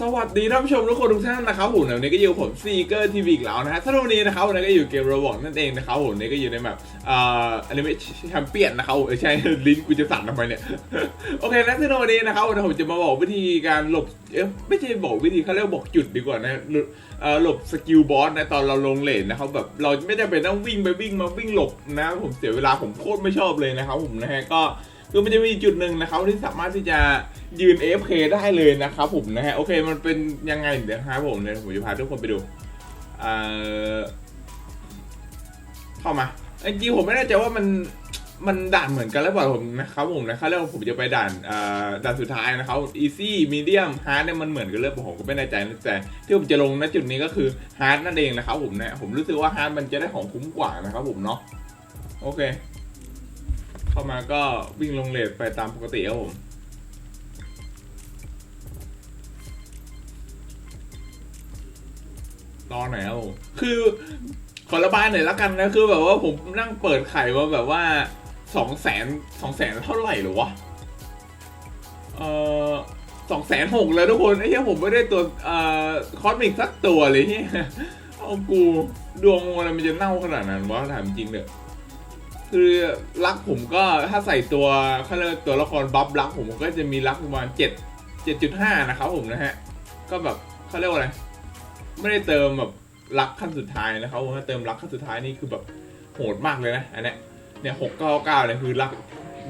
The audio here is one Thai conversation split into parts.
สวัสดีท่านผู้ชมทุกคนทุกท่านนะครับผมวันนี้ก็อยู่ผมซีเกอร์ทีวีอีกแล้วนะฮะสำหรับวันนี้นะครับวันนี้ก็อยู่เกมโรบอกนั่นเองนะครับผมวันนี้ก็อยู่ในแบบอ่าอนิเมะแชมเปี้ยนนะครับใช่ลิ้นกูจะสั่นทำไมเนี่ยโอเคนะสำหรับวันนี้นะครับวันนี้ผมจะมาบอกวิธีการหลบเอ๊ะไม่ใช่บอกวิธีเขาเรียกว่าบอกจุดดีกว่านะหลบเอ่อหลบสกิลบอสนะตอนเราลงเลนนะครับแบบเราไม่จำเป็นต้องวิ่งไปวิ่งมาวิ่งหลบนะผมเสียเวลาผมโคตรไม่ชอบเลยนะครับผมนะฮะก็ คือมันจะมีจุดหนึ่งนะครับที่สามารถที่จะยืน AFK ได้เลยนะครับผมนะฮะโอเคมันเป็นยังไงเดี๋ยวนะครับผมเนี่ยผมจะพาทุกคนไปดูเออข้ามาจริงๆผมไม่แน่ใจว่ามันมันด่านเหมือนกันหรือเปล่าผมนะครับผมนะครับแล้วผมจะไปด่านอ่อด่านสุดท้ายนะครับ easy medium hard เนี่ยมันเหมือนกันหรือเล่าผมก็ไม่แน่ใจนะแต่ที่ผมจะลงณจุดนี้ก็คือ hard นั่นเองนะครับผมนะผมรู้สึกว่า hard มันจะได้ของคุ้มกว่านะครับผมเนาะโอเค เข้ามาก็วิ่งลงเลทไปตามปกติครับผมตอนไหนครับผมคือขอระบายหน่อยละกันนะคือแบบว่าผมนั่งเปิดไข่มาแบบว่าสองแสนสองแสนเท่าไหร่หรอวะ เอ่อสองแสนหกเลยทุกคนไอ้เหี้ยผมไม่ได้ตัวเอ่อคอสมิกสักตัวเลยเฮียเอากูดวงอะไรมันจะเน่าขนาดนั้นวะถามจริงเด้อ คือรักผมก็ถ้าใส่ตัวเขาเรียกตัวละครบัฟรักผมก็จะมีรักประมาณเจ็ดเจ็ดจุดห้านะครับผมนะฮะ ก็แบบเขาเรียกว่าอะไร ไม่ได้เติมแบบรักขั้นสุดท้ายนะครับผมถ้าเติมรักขั้นสุดท้ายนี่คือแบบโหดมากเลยนะอันเนี้ยเนี่ยหกเก้าเก้าเนี่ยคือรัก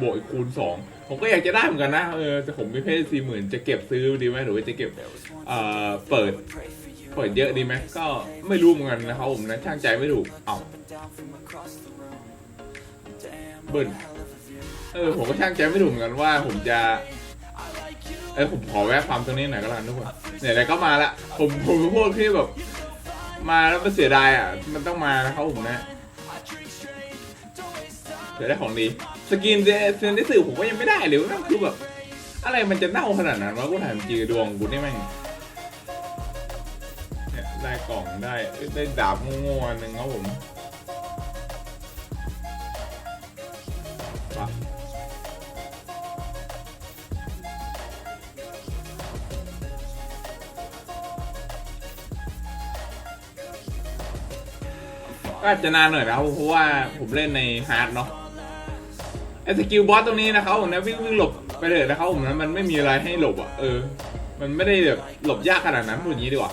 บวกอีกคูณสองผมก็อยากจะได้เหมือนกันนะเออแต่ผมม่เพศสี่หมื่นจะเก็บซื้อดีไหมหรือว่าจะเก็บเอ่อเปิดเปิดเยอะดีไหมก็ไม่รู้เหมือนกันนะครับผมนะช่างใจไม่ถูกเอ้า เบิ้ลเออผมก็ช่างใจไม่ถูกเหมือนกันว่าผมจะเออผมขอแวะฟามตรงนี้หน่อยก็แล้วกันทุกคนไหนๆก็มาละผมผมพวกที่แบบ มาแล้วมันเสียดายอะ มันต้องมานะครับผมนะเดี๋ยวได้ของดีสกินเซนได้สื่อผมก็ยังไม่ได้เลยว่าคือแบบ อะไรมันจะเน่าขนาดนั้นวะกูถามจริงดวงกูนี่แม่งเนี่ยได้กล่องได้ได้ดาบโง่ๆอันหนึ่งครับผม ก็อาจจะนานหน่อยนะครับเพราะว่าผมเล่นในฮาร์ดเนาะไอ้สกิลบอสตรงนี้นะครับผมนะวิ่งวิ่งหลบไปเลยนะครับผมนะมันไม่มีอะไรให้หลบอะเออ มันไม่ได้แบบหลบยากขนาดนั้นพูดอย่างนี้ดีกว่า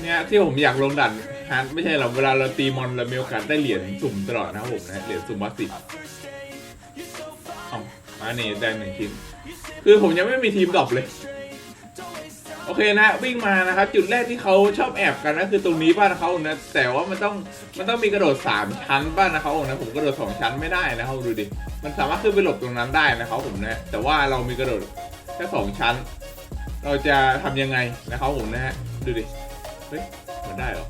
เนี่ยที่ผมอยากลงดันฮาร์ดไม่ใช่หรอกเวลาเราตีมอนเรามีโอกาสได้เหรียญสุ่มตลอดนะครับผมนะเหรียญสุ่มวัตสิบอ๋ออันนี้ได้หนึ่งชิ้น คือผมยังไม่มีทีมดรอปเลย โอเคนะวิ่งมานะครับ จุดแรกที่เขาชอบแอบกันก็คือตรงนี้บ้านเขานะแต่ว่ามันต้องมันต้องมีกระโดดสามชั้นบ้านนะเขานะผมกระโดดสองชั้นไม่ได้นะครับดูดิมันสามารถขึ้นไปหลบตรงนั้นได้นะครับผมนะแต่ว่าเรามีกระโดดแค่สองชั้น เราจะทำยังไงนะครับผมนะฮะดูดิเฮ้ยมันได้หรอ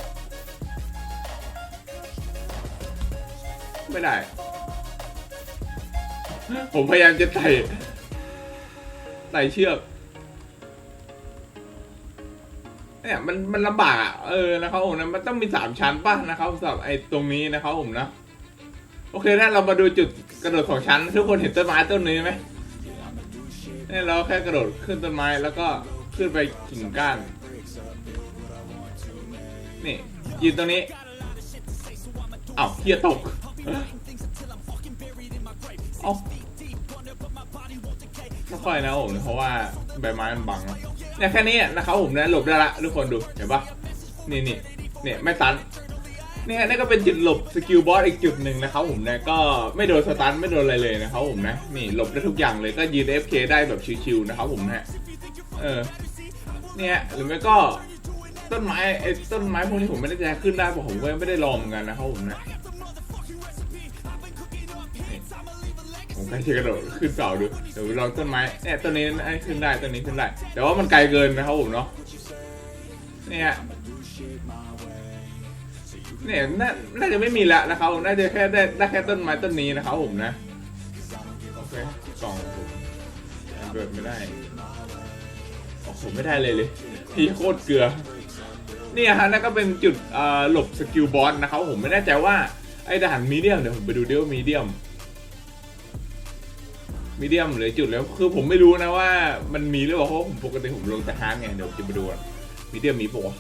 ไม่ได้ ผมพยายามจะไต่ ไต่เชือกเนี่ยมันมันลำบากอะเออนะครับผมนะมันต้องมีสามชั้นป่ะนะครับสำหรับไอ้ตรงนี้นะครับผมนะโอเคนะเรามาดูจุดกระโดดของชั้นทุกคนเห็นต้นไม้ต้นนี้ไหมเนี่ยเราแค่กระโดดขึ้นต้นไม้แล้วก็ขึ้นไปกิ่งก้านนี่ยืนตรงนี้เอ้าเฮียตกเอ้า ไม่ค่อยนะผมเพราะว่าใบไม้มันบังนะเนี่ยแค่นี้นะครับผมนะหลบได้ละทุกคนดูเห็นปะนี่นี่เนี่ยไม่ตันเนี่ยนี่ก็เป็นจุดหลบสกิลบอสอีกจุดหนึ่งนะครับผมนะก็ไม่โดนสตันไม่โดนอะไรเลยนะครับผมนะนี่หลบได้ทุกอย่างเลยก็ยืน FK ได้แบบชิวๆนะครับผมนะเออเนี่ยหรือไม่ก็ต้นไม้ไอ้ต้นไม้พวกนี้ผมไม่ได้จะขึ้นได้เพราะผมก็ไม่ได้ลองเหมือนกันนะครับผมนะ ผมใกล้จะกระโดดขึ้นเสาดูเดี๋ยวลองต้นไม้เนี่ยต้นนี้ขึ้นได้ต้นนี้ขึ้นได้ แต่ว่ามันไกลเกินนะครับผมเนาะเนี่ยเนี่ยน่าน่าจะไม่มีละนะครับผมน่าจะแค่ได้ได้แค่ต้นไม้ต้นนี้นะครับผมนะโอเคกล่องผมเปิดไม่ได้โอ้โหไม่ได้เลยเลยพี่โคตรเกลือเนี่ยฮะนั่นก็เป็นจุดหลบสกิลบอสนะครับผมไม่แน่ใจว่าไอ้ด่านมีเดียมเดี๋ยวผมไปดูเดิว่ามีเดียม มีเดียมหรือจุดแล้วคือผมไม่รู้นะว่ามันมีหรือเปล่าเพราะผมปกติผมลงแต่ฮาร์ดไงเดี๋ยวจะไปดูมีเดียมมีปะวะ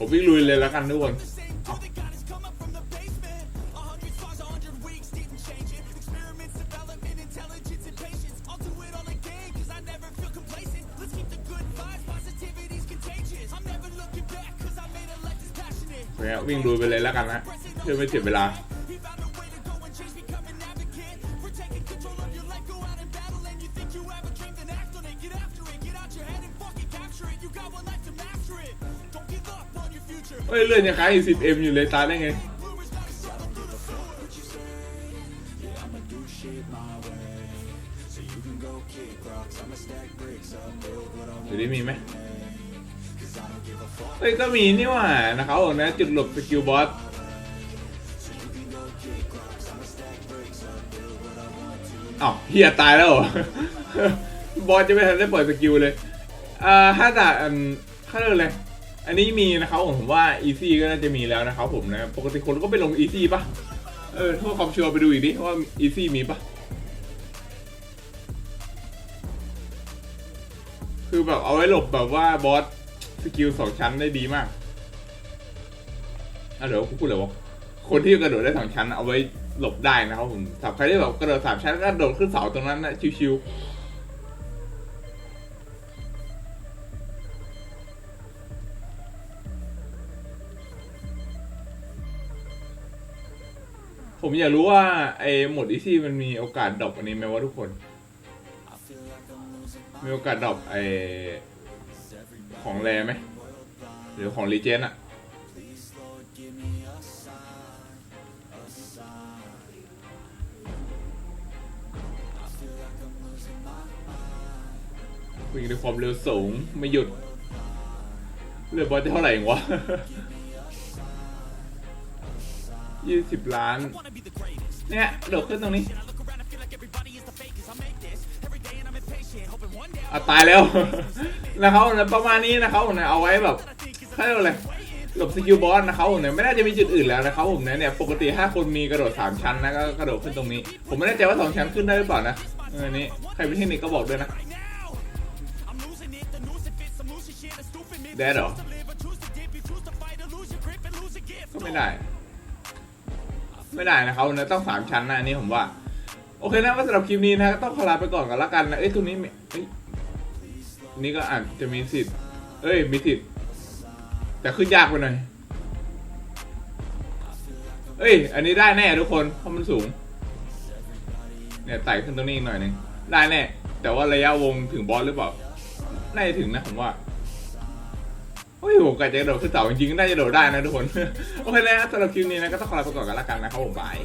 ผมวิ่งลุยเลยแล้วกันทุกคน เอาโอเควิ่งลุยไปเลยแล้วกันนะเพื่อไม่เสียเวลาเฮ้ยเลื่อนยังค้างอยู่ 10m อยู่เลยตายได้ไงเดี๋ยวนี้มีไหม เฮ้ยก็มีนี่หว่านะครับผมนะจุดหลบสกิลบอสอ้าวเฮียตายแล้วเหรอบอสจะไม่ทันได้ปล่อยสกิลเลยอ่าถ้าด่าอันถ้าเรื่องอะไรอันนี้มีนะครับผมผมว่าอีซี่ก็น่าจะมีแล้วนะครับผมนะ ปกติคนก็ไปลงอีซี่ปะเออถ้าความชัวร์ไปดูอีกดิว่าอีซี่มีปะคือแบบเอาไว้หลบแบบว่าบอส สกิลสองชั้นได้ดีมากอะเดี๋ยวกูพูดเลยวะคนที่กระโดดได้สองชั้นเอาไว้หลบได้นะครับผมสำหรับใครที่แบบกระโดดสามชั้นก็โดดขึ้นเสาตรงนั้นนะชิวๆ ผมอยากรู้ว่าไอ้หมดอีซี่มันมีโอกาสดรอปอันนี้ไหมวะทุกคน มีโอกาสดรอปไอ้ ของแรไหมหรือของรีเจนอะวิ่งด้วยความเร็วสูงไม่หยุดเรือบอลจะเท่าไหร่เองวะยี่สิบล้าน เนี่ยโดดขึ้นตรงนี้อะตายแล้ว นะครับประมาณนี้นะครับผมนะเอาไว้แบบเขาเรียกว่าอะไรหลบสกิลบอสนะครับผมเนี่ยไม่น่าจะมีจุดอื่นแล้วนะครับผมเนี่ยเนี่ยปกติถ้าคนมีกระโดดสามชั้นนะก็กระโดดขึ้นตรงนี้ ผมไม่แน่ใจว่าสองชั้นขึ้นได้หรือเปล่านะเออนี่ใครเป็นเทคนิคก็บอกด้วยนะแดดเหรอก็ไม่ได้ ไม่ได้นะครับนะต้องสามชั้นนะอันนี้ผมว่า โอเคนะว่าสำหรับคลิปนี้นะต้องขอลาไปก่อนกันละกันนะเอ้ยตัวนี้มีเอ้ย นี่ก็อาจจะมีสิทธิ์ เอ้ย มีสิทธิ์ แต่ขึ้นยากไปหน่อย เอ้ย อันนี้ได้แน่ทุกคน เพราะมันสูง เนี่ยไต่ขึ้นตรงนี้อีกหน่อยหนึง ได้แน่ แต่ว่าระยะวงถึงบอสหรือเปล่า น่าจะถึงนะผมว่าโอ้ยผมกะจะกระโดดขึ้นเสาจริงๆน่าจะโดดได้นะทุกคน โอเคนะสำหรับคลิปนี้นะก็ต้องขอลาไปก่อนกันละกันนะครับผมบาย